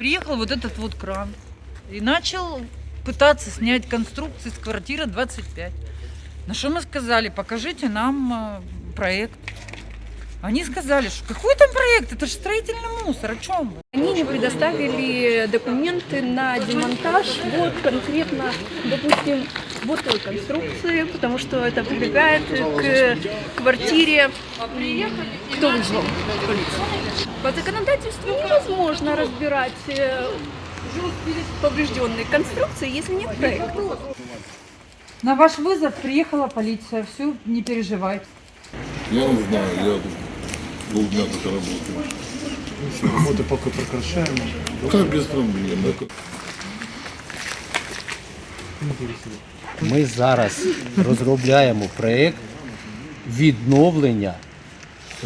приехал вот этот вот кран и начал пытаться снять конструкции с квартиры 25. На что мы сказали, покажите нам э, проект. Они сказали, что какой там проект, это же строительный мусор, о чем вы? Они не предоставили документы на демонтаж вот конкретно, допустим, вот той конструкции, потому что это прилегает к квартире. Кто вызвал полицию? По законодательству невозможно разбирать э, поврежденные конструкции, если нет проекта. На ваш вызов приехала полиция, все, не переживайте. Я не знаю, я тут полдня только работаю. Работу поки прекращаємо. Как без проблем? Это Ми зараз розробляємо проєкт відновлення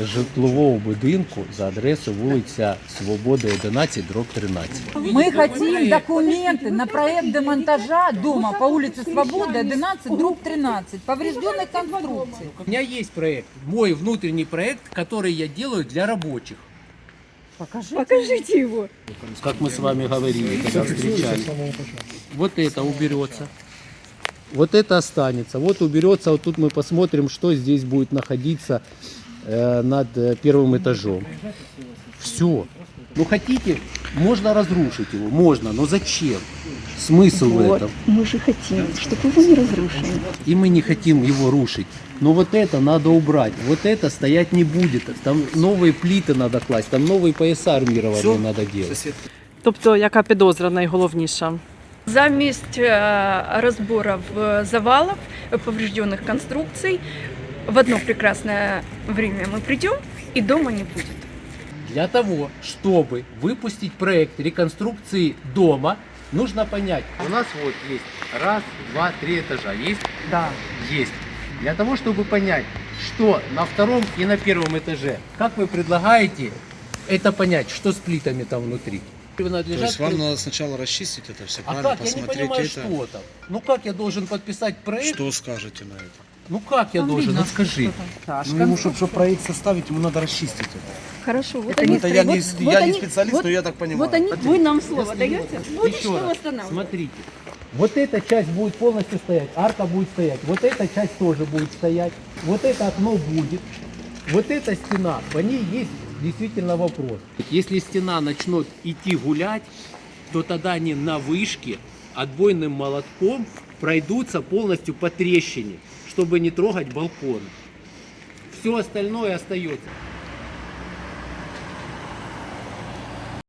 житлового будинку за адресою вулиця Свободи 11, дроб 13. Мы хотим документы на проект демонтажа дома по улице Свободы 11, дробь 13, поврежденной конструкции. У меня есть проект, мой внутренний проект, который я делаю для рабочих. Покажите. Покажите его. Как мы с вами говорили, когда встречались. Вот это уберется. Вот это останется. Вот уберется. Вот тут мы посмотрим, что здесь будет находиться э, над э, первым этажом. Все. Ну хотите, можно разрушить его, можно, но зачем? Смысл в Вот, этом? мы же хотим, чтобы его не разрушили. И мы не хотим его рушить. Но вот это надо убрать. Вот это стоять не будет. Там новые плиты надо класть, там новые пояса армированные надо делать. Тобто, яка підозра найголовніша? Замість э, разборов э, завалов, э, поврежденных конструкций, в одно прекрасное время мы придем, и дома не будет. Для того, чтобы выпустить проект реконструкции дома, нужно понять. У нас вот есть раз, два, три этажа. Есть? Да. Есть. Для того, чтобы понять, что на втором и на первом этаже, как вы предлагаете это понять, что с плитами там внутри? То Принадлежат есть вам надо сначала расчистить это все, А правильно как? Я не посмотреть понимаю, это. что там. Ну как я должен подписать проект? Что скажете на это? Ну как я Там должен? видно, Вот скажи. Ну, ему, чтобы, проект составить, ему надо расчистить это. Хорошо, вот Это, они это я, вот- не, вот я не они- специалист, вот- но я так понимаю. Вот они, вы нам слово даете? Будет Еще что раз, восстанавливать. смотрите. Вот эта часть будет полностью стоять, арка будет стоять, вот эта часть тоже будет стоять, вот это окно будет, вот эта стена, по ней есть действительно вопрос. Если стена начнет идти гулять, то тогда они на вышке отбойным молотком пройдутся полностью по трещине, чтобы не трогать балкон. Все остальное остается.